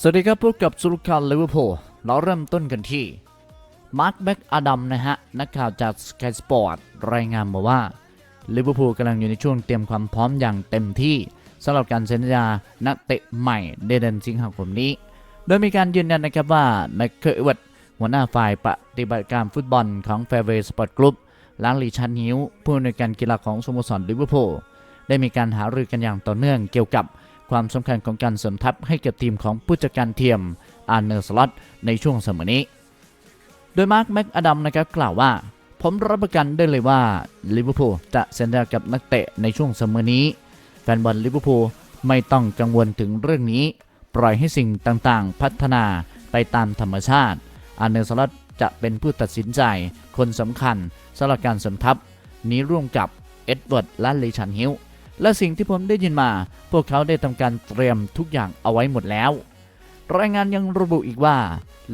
สวัสดีครับพบกับสุรคันลิเวอร์พูลเราเริ่มต้นกันที่มาร์คแบ็กอดัมนะฮะ นักข่าวจาก Sky Sport รายงานมาว่าลิเวอร์พูลกำลังอยู่ในช่วงเตรียมความพร้อมอย่างเต็มที่สำหรับการเซ็นสัญญานักเตะใหม่เดือนสิงหาคมนี้ โดยมีการยืนยันนะครับว่าแมคเคอร์เวัตหัวหน้าฝ่ายปฏิบัติการฟุตบอลของ Fairway Sport Group และลีชันฮิวผู้อำนวยการกีฬาของสโมสรลิเวอร์พูลได้มีการหารือกันอย่างต่อเนื่องเกี่ยวกับ ความสำคัญของการเสริมทัพให้กับทีมของผู้จัดการเทียมอาร์เนอร์สล็อตในช่วงเสมอนี้ โดยมาร์คแม็กอดัมนะครับกล่าวว่า ผมรับประกันได้เลยว่าลิเวอร์พูลจะเซ็นสัญญากับนักเตะในช่วงเสมอนี้ แฟนบอลลิเวอร์พูลไม่ต้องกังวลถึงเรื่องนี้ ปล่อยให้สิ่งต่างๆ พัฒนาไปตามธรรมชาติอาร์เนอร์สล็อตจะเป็นผู้ตัดสินใจ คนสำคัญสำหรับการสมทัพนี้ร่วมกับเอ็ดเวิร์ดและเลชันฮิล และสิ่งที่ผมได้ยินมา พวกเขาได้ทำการเตรียมทุกอย่างเอาไว้หมดแล้ว รายงานยังระบุอีกว่า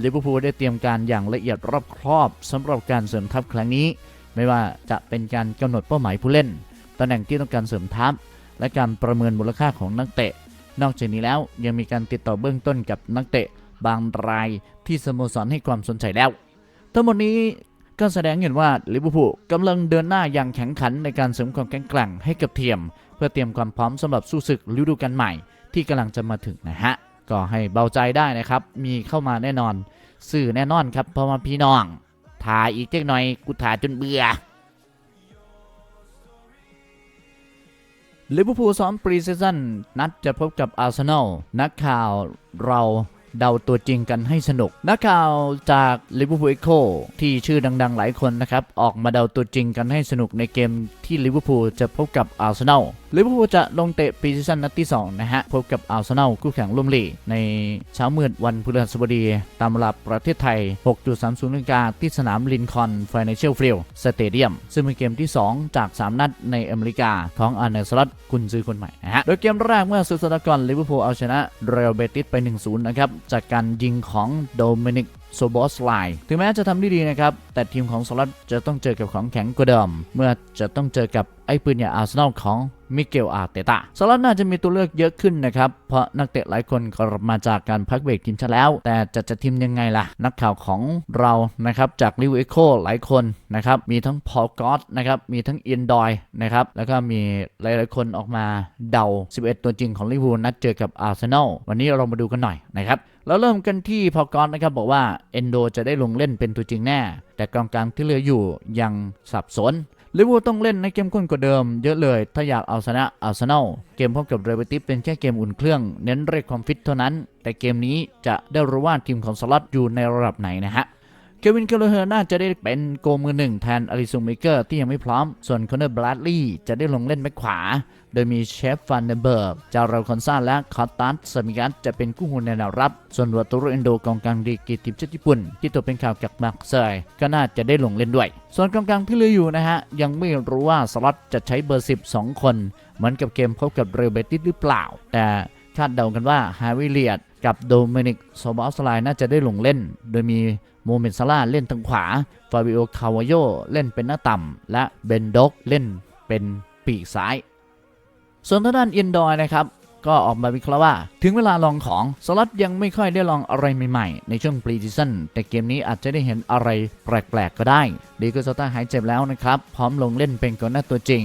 ลิเวอร์พูลได้เตรียมการอย่างละเอียดรอบครอบสำหรับการเสริมทัพครั้งนี้ ไม่ว่าจะเป็นการกำหนดเป้าหมายผู้เล่นตำแหน่งที่ต้องการเสริมทัพ และการประเมินมูลค่าของนักเตะ นอกจากนี้แล้วยังมีการติดต่อเบื้องต้นกับนักเตะบางรายที่สโมสรให้ความสนใจแล้ว ทั้งหมดนี้ก็แสดงเห็นว่าลิเวอร์พูลกำลังเดินหน้าอย่างแข็งขันในการเสริมความแข็งแกร่งให้กับทีม พื่อเตรียมความพร้อมสำหรับสู้ศึกฤดูกาลใหม่ ที่กำลังจะมาถึงนะฮะก็ให้เบาใจได้นะครับ มีเข้ามาแน่นอน สื่อแน่นอนครับพราะว่าพี่น้องถ่ายอีกเจ๊กหน่อยกูถ่ายจนเบื่อลิเวอร์พูลซ้อมปรีซีซั่นนัดจะพบกับอาร์เซนอลนักข่าวเราเดาตัวจริงกันให้สนุก นักข่าวจากลิเวอร์พูลเอโคที่ชื่อดังๆหลายคนนะครับ ออกมาเดาตัวจริงกันให้สนุกในเกมที่ลิเวอร์พูลจะพบกับอาร์เซนอล ลิเวอร์พูลจะลงเตะปรีซีซั่นนัดที่ 2 นะฮะ พบกับอาร์เซนอลคู่แข่งร่วมลีกในเช้ามืดวันพฤหัสบดี ตามเวลาประเทศไทย 6.30นาฬิกาที่สนามลินคอนฟินแลนเชียลฟิลด์สเตเดียม ซึ่งเป็นเกมที่ 2 จาก 3 นัดในอเมริกาของอาร์เนสลัตกุนซือคนใหม่นะฮะ โดยเกมแรกเมื่อสุดสัปดาห์ก่อนลิเวอร์พูลเอาชนะเรอัลเบติสไป 1-0 นะครับ จากการยิงของโดมินิก โซบอสไลถึงแม้จะทำได้ดีนะครับ แต่ทีมของสลัดจะต้องเจอกับของแข็งกว่าเดิม เมื่อจะต้องเจอกับไอ้ปืนใหญ่อาร์เซนอลของมิเกลอาร์เตตาสลัดน่าจะมีตัวเลือกเยอะขึ้นนะครับ เพราะนักเตะหลายคนกลับมาจากการพักเบรกทีมชาติแล้ว แต่จะจะทีมยังไงล่ะ นักข่าวของเรานะครับ จากลิเวอร์พูลหลายคนนะครับ มีทั้งพอลกอตนะครับ มีทั้งเอียนดอยนะครับ แล้วก็มีหลายๆคนออกมาเดา 11 ตัวจริงของลิเวอร์พูลนัดเจอกับอาร์เซนอลวันนี้เรามาดูกันหน่อยนะครับ เราเริ่มกันที่พอกอนนะครับบอกว่าเอนโดจะได้ลงเล่นเป็นตัวจริงแน่ แต่กองกลางที่เหลืออยู่ยังสับสนลิเวอร์พูลต้องเล่นในเกมข้นกว่าเดิมเยอะเลย ถ้าอยากเอาชนะอาร์เซนอลเกมพบกับเรเบติฟเป็นแค่เกมอุ่นเครื่อง เน้นเรียกความฟิตเท่านั้น แต่เกมนี้จะได้รู้ว่าทีมของสล็อตอยู่ในระดับไหนนะฮะ เควินเคลเลอร์น่าจะได้เป็นโกมือหนึ่งแทนอลิซุงเมเกอร์ที่ยังไม่พร้อม ส่วนคอนเนอร์บลัดลีย์จะได้ลงเล่นแบ็คขวา โดยมีเชฟฟันเดนเบิร์กจาราคอนซาและคอตตัสสมิกัสจะเป็นคู่หูในแนวรับ ส่วนวัตโตโรเอนโดกองกลางดีกีทีมชาติญี่ปุ่น ที่ตัวเป็นข่าวจากมาร์เซย์ก็น่าจะได้ลงเล่นด้วย ส่วนกองกลางที่เหลืออยู่นะฮะยังไม่รู้ว่าสล็อตจะใช้เบอร์ 12 คน เหมือนกับเกมพบกับเรเบติสหรือเปล่า แต่คาดเดากันว่าฮาวิเลียดกับโดมินิกโซบอสไลน่าจะได้ลงเล่น โดยมี โมเมนต์ซาร่าเล่นทางขวา ฟาบิโอ คาวาโยเล่นเป็นหน้าต่ำ และเบนด็อกเล่นเป็นปีกซ้าย ส่วนทางด้านอินดอยนะครับ ก็ออกมาวิเคราะห์ว่า ถึงเวลาลองของสล็อตยังไม่ค่อยได้ลองอะไรใหม่ๆ ในช่วงปรีซีซั่นแต่เกมนี้อาจจะได้เห็นอะไรแปลกๆ ก็ได้ ดีก็ซาต้าหายเจ็บแล้วนะครับ พร้อมลงเล่นเป็นกองหน้าตัวจริง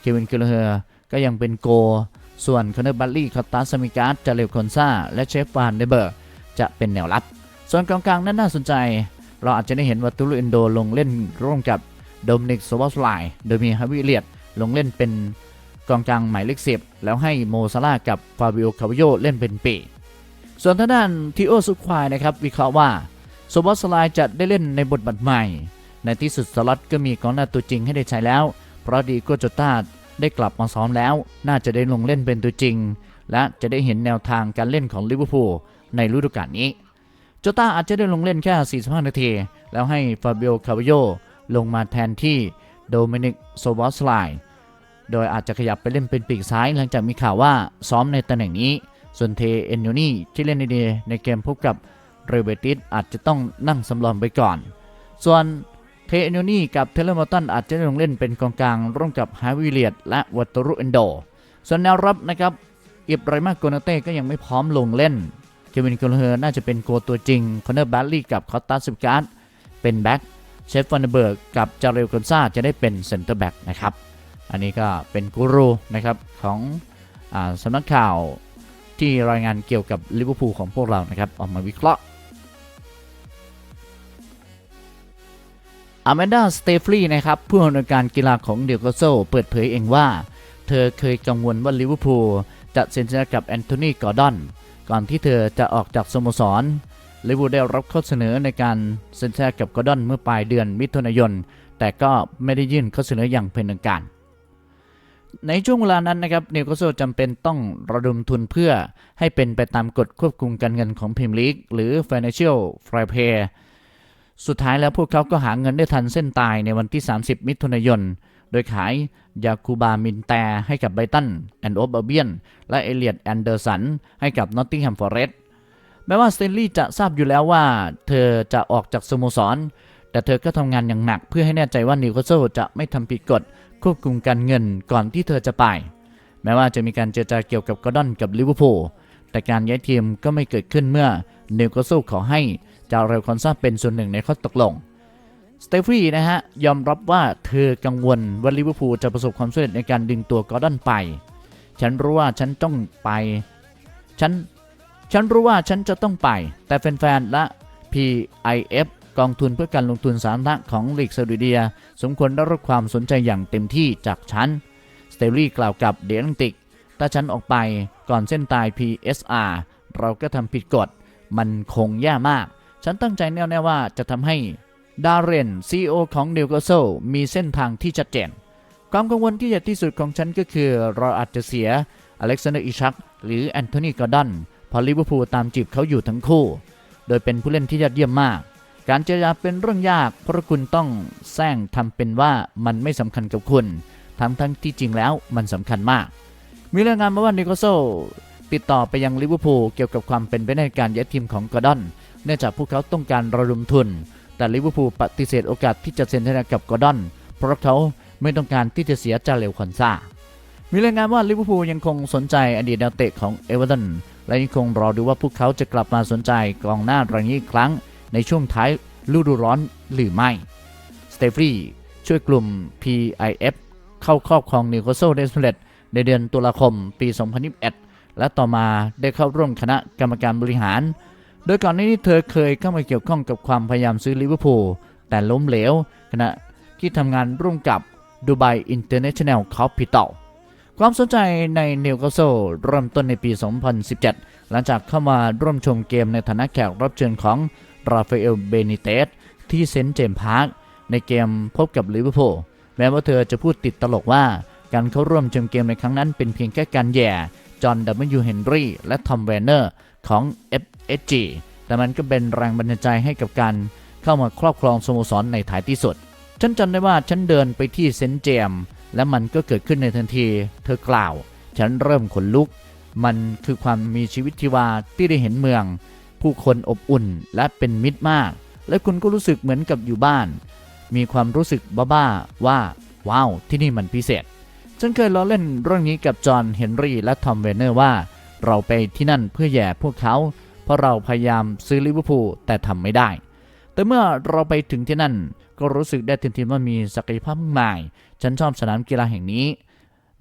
เควินกิลเฮอร์ก็ยังเป็นโก ส่วนคอนเนอร์บัลลี่คาตาสมิการ์ดจาเลวคอนซาและเชฟฟานเดเบอร์จะเป็นแนวรับ ส่วนกองกลางนั้นน่าสนใจ เราอาจจะได้เห็นวัตตุลเอนโดลงเล่นร่วมกับโดมินิกโซวอสไลโดยมีฮาวิเลียดลงเล่นเป็นกองกลางหมายเลขสิบแล้วให้โมซาลากับฟาบิโอคาวิโยเล่นเป็นปีกส่วนทางด้านทิโอซุควายนะครับวิเคราะห์ว่าโซวอสไลจะได้เล่นในบทบาทใหม่ ในที่สุดสล็อตก็มีกองหน้าตัวจริงให้ได้ใช้แล้ว เพราะดีโกโจต้าได้กลับมาซ้อมแล้ว น่าจะได้ลงเล่นเป็นตัวจริง และจะได้เห็นแนวทางการเล่นของลิเวอร์พูลในฤดูกาลนี้ โจต้าอาจจะได้ลงเล่นแค่ 45 นาที แล้วให้ฟาบิโอ คาวิโยลงมาแทนที่โดมินิก โซบอสไลโดยอาจจะขยับไปเล่นเป็นปีกซ้าย หลังจากมีข่าวว่าซ้อมในตำแหน่งนี้ ส่วนเทเอนโยนี่ที่เล่นในเดในเกมพบกับเรเบติสอาจจะต้องนั่งสำรองไปก่อน ส่วนเทเอนโยนี่กับเทเลมอตันอาจจะลงเล่นเป็นกองกลางร่วมกับฮาวิเลียดและวัตโตรุเอนโด ส่วนแนวรับนะครับอิบไรมาโกนาเต้ก็ยังไม่พร้อมลงเล่น เควินกลเฮอร์น่าจะเป็นโกตัวจริง คอนเนอร์แบลลี่กับคอตตัสซิการ์ดเป็นแบ็กเชฟฟันเดเบิร์กกับจาเรลกอนซาจะได้เป็นเซนเตอร์แบ็กนะครับ อันนี้ก็เป็นกูรูนะครับของอสำนักข่าวที่รายงานเกี่ยวกับลิเวอร์พูลของพวกเรานะครับออกมาวิเคราะห์อ m มนดา สเตฟลีนะครับผู้อำนวยการกีฬาของเดลโกโซเปิดเผยเองว่า เธอเคยกังวลว่าลิเวอร์พูลจะเซ็นสัญญากับแอนโทนี กอร์ดอน ก่อนที่เธอจะออกจากสโมสรลิเวอร์พูลได้รับข้อเสนอในการเซ็นสัญญากับกอร์ดอนเมื่อปลายเดือนมิถุนายน แต่ก็ไม่ได้ยื่นข้อเสนออย่างเป็นทางการ ในช่วงเวลานั้นนะครับนิวคาสเซิลจำเป็นต้องระดมทุนเพื่อให้เป็นไปตามกฎควบคุมการเงินของพรีมลีกหรือ Financial Fair Play สุดท้ายแล้วพวกเขาก็หาเงินได้ทันเส้นตายในวันที่ 30 มิถุนายน โดยขายยาคูบามินแตให้กับไบตันแอนด์โอเบเบียน และเอเลียดแอนเดอร์สัน ให้กับนอตติงแฮมฟอร์เรสต์แม้ว่าสเตนลีย์จะทราบอยู่แล้วว่า เธอจะออกจากสโมสร แต่เธอก็ทำงานอย่างหนักเพื่อให้แน่ใจว่านิวคาสเซิลจะไม่ทำผิดกฎควบคุมการเงินก่อนที่เธอจะไป แม้ว่าจะมีการเจรจาเกี่ยวกับกอร์ดอนกับลิเวอร์พูลแต่การย้ายทีมก็ไม่เกิดขึ้นเมื่อนิวคาสเซิลขอให้ จาเรลคอนซาเป็นส่วนหนึ่งในข้อตกลงสเตฟรีนะฮะ ยอมรับว่าเธอกังวลว่าลิเวอร์พูลจะประสบความสำเร็จในการดึงตัวกอร์ดอนไป ฉันรู้ว่าฉันต้องไป ฉัน ฉันรู้ว่าฉันจะต้องไป แต่แฟนๆและ PIF กองทุนเพื่อการลงทุนสาธารณะของลีกซาอุดิเดีย สมควรได้รับความสนใจอย่างเต็มที่จากฉัน สเตฟรีกล่าวกับเดลังติก ถ้าฉันออกไปก่อนเส้นตาย PSR เราก็ทำผิดกฎ มันคงแย่มาก ฉันตั้งใจแน่วแน่ว่าจะทำให้ดาร์เรนซีอของเดลโกโซมีเส้นทางที่ชัดเจน ความกังวลที่ใหญ่ที่สุดของฉันก็คือ เราอาจจะเสียอเล็กซานเดอร์อิชัก หรือแอนโทนีกอร์ดอนพราะลิเวอร์พูลตามจีบเขาอยู่ทั้งคู่ โดยเป็นผู้เล่นที่ยอดเยี่ยมมาก การเจรจาเป็นเรื่องยาก เพราะคุณต้องแซงทำเป็นว่ามันไม่สำคัญกับคุณ ทั้งทั้งที่จริงแล้วมันสำคัญมาก มีรายงานมาว่านิโคโซติดต่อไปยังลิเวอร์พูลเกี่ยวกับความเป็นไปได้ในการย้ายทีมของกอร์ดอน เนื่องจากพวกเขาต้องการระดมทุน แต่ลิเวอร์พูลปฏิเสธโอกาสที่จะเซ็นสัญญากับกอร์ดอน เพราะเขาไม่ต้องการที่จะเสียจาเรลคอนซามีรายงานว่าลิเวอร์พูลยังคงสนใจอดีตนักเตะของเอเวอร์ตันและยังคงรอดูว่าพวกเขาจะกลับมาสนใจกองหน้ารายนี้อีกครั้งในช่วงท้ายฤดูร้อนหรือไม่ สเตฟรีช่วยกลุ่ม PIF เข้าครอบครองนิวคาสเซิลได้สำเร็จในเดือนตุลาคมปี 2021 และต่อมาได้เข้าร่วมคณะกรรมการบริหาร โดยก่อนหน้านี้เธอเคยเข้ามาเกี่ยวข้องกับความพยายามซื้อลิเวอร์พูลแต่ล้มเหลวขณะที่ทำงานร่วมกับดูไบอินเตอร์เนชั่นแนลคอ p พิตอลความสนใจในนิวคาสเซิลเริ่มต้นในปี 2017 หลังจากเข้ามาร่วมชมเกมในฐานะแขกรับเชิญของราฟาเอลเบนิเตสที่เซนต์เจมส์พาร์คในเกมพบกับลิเวอร์พูลแม้ว่าเธอจะพูดติดตลกว่าการเข้าร่วมชมเกมในครั้งนั้นเป็นเพียงแค่การแย่จอห์นดับเบิลยูเฮนรี่และทอมแวนเนอร์ ของ FSG แต่มันก็เป็นแรงบันดาลใจให้กับการเข้ามาครอบครองสโมสรในท้ายที่สุด ฉันจำได้ว่าฉันเดินไปที่เซนต์เจมส์และมันก็เกิดขึ้นในทันที เธอกล่าว ฉันเริ่มขนลุก มันคือความมีชีวิตชีวาที่ได้เห็นเมือง ผู้คนอบอุ่นและเป็นมิตรมาก และคุณก็รู้สึกเหมือนกับอยู่บ้าน มีความรู้สึกบ้าๆว่า ว้าว ที่นี่มันพิเศษ ฉันเคยล้อเล่นเรื่องนี้กับจอห์น เฮนรี่ และทอม เวนเนอร์ว่า เราไปที่นั่นเพื่อแย่พวกเขา เพราะเราพยายามซื้อลิเวอร์พูลแต่ทำไม่ได้ แต่เมื่อเราไปถึงที่นั่น ก็รู้สึกได้ทันทีว่ามีศักยภาพมากมายฉันชอบสนามกีฬาแห่งนี้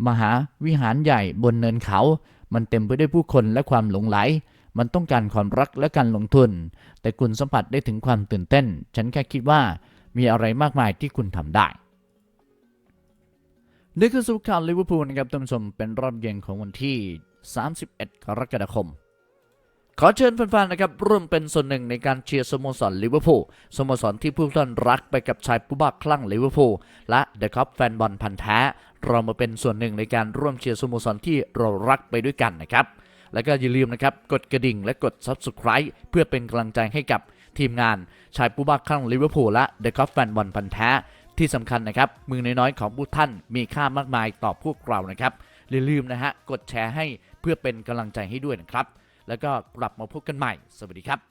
มหาวิหารใหญ่บนเนินเขา มันเต็มไปด้วยผู้คนและความหลงไหล มันต้องการความรักและการลงทุน แต่คุณสัมผัสได้ถึงความตื่นเต้น ฉันแค่คิดว่ามีอะไรมากมายที่คุณทำได้นี่คือสุขข่าวลิเวอร์พูลนะครับท่านผู้ชมเป็นรอบเย็นของวันที่ 31 กรกฎาคม ขอเชิญแฟนๆนะครับร่วมเป็นส่วนหนึ่งในการเชียร์สโมสรลิเวอร์พูลสโมสรที่ผู้ท่านรักไปกับชายผู้บ้าคลั่งลิเวอร์พูลและเดอะคัพแฟนบอลพันธ์แท้ เรามาเป็นส่วนหนึ่งในการร่วมเชียร์สโมสรที่เรารักไปด้วยกันนะครับแล้วก็อย่าลืมนะครับกดกระดิ่งและกด Subscribe เพื่อเป็นกำลังใจให้กับทีมงานชายผู้บ้าคลั่งลิเวอร์พูลและเดอะคัพแฟนบอลพันธ์แท้ที่สำคัญนะครับ มือน้อยๆของผู้ท่านมีค่ามากมายต่อพวกเรานะครับอย่าลืมนะฮะ กดแชร์ให้ เพื่อเป็นกำลังใจให้ด้วยนะครับ แล้วก็กลับมาพบกันใหม่ สวัสดีครับ